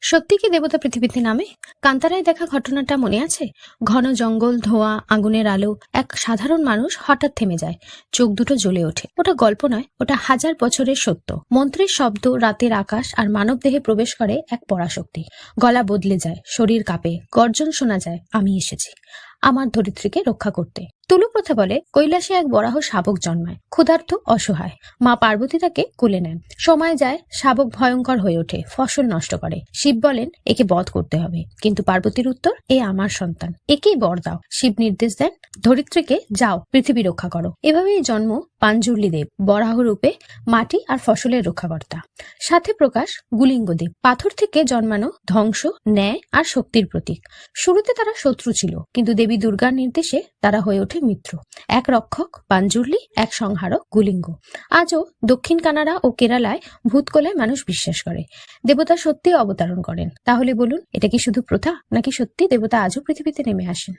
সত্যি কি দেবতা পৃথিবীতে নামে? কান্তারায় দেখা ঘটনাটা মনে আছে? ঘন জঙ্গল, ধোঁয়া, আগুনের আলো, এক সাধারণ মানুষ হঠাৎ থেমে যায়। চোখ দুটো জ্বলে ওঠে। ওটা গল্প নয়, ওটা হাজার বছরের সত্য। মন্ত্রের শব্দ, রাতের আকাশ আর মানব দেহে প্রবেশ করে এক পরাশক্তি। গলা বদলে যায়, শরীর কাঁপে, গর্জন শোনা যায়, আমি এসেছি। আমার ধরিত্রীকে রক্ষা করতে। তুলু প্রথা বলে, কৈলাসে এক বরাহ শাবক জন্মায়, ক্ষুধার্ত, অসহায়। মা পার্বতী তাকে কুলে নেন। সময় যায়, শাবক ভয়ঙ্কর হয়ে ওঠে, ফসল নষ্ট করে। শিব বলেন, একে বধ করতে হবে। কিন্তু পার্বতীর উত্তর, এ আমার সন্তান। একেই বর দাও। শিব নির্দেশ দেন, ধরিত্রীকে যাও, পৃথিবী রক্ষা করো। এভাবেই জন্ম পাঞ্জুর্লি দেব বরাহ রূপে মাটি আর ফসলের রক্ষাকর্তা। সাথে প্রকাশ গুলিঙ্গ দেব পাথর থেকে জন্মানো ধ্বংস, ন্যায় আর শক্তির প্রতীক। শুরুতে তারা শত্রু ছিল, কিন্তু দেবী দুর্গার নির্দেশে তারা হয়ে ওঠে মিত্র। এক রক্ষক পাঞ্জুর্লি এক সংহারক, গুলিঙ্গ। আজও দক্ষিণ কানাডা ও কেরালায় ভূতকোলায় মানুষ বিশ্বাস করে। দেবতা সত্যি অবতারণ করেন। তাহলে বলুন, এটা কি শুধু প্রথা, নাকি সত্যি দেবতা আজও পৃথিবীতে নেমে আসেন?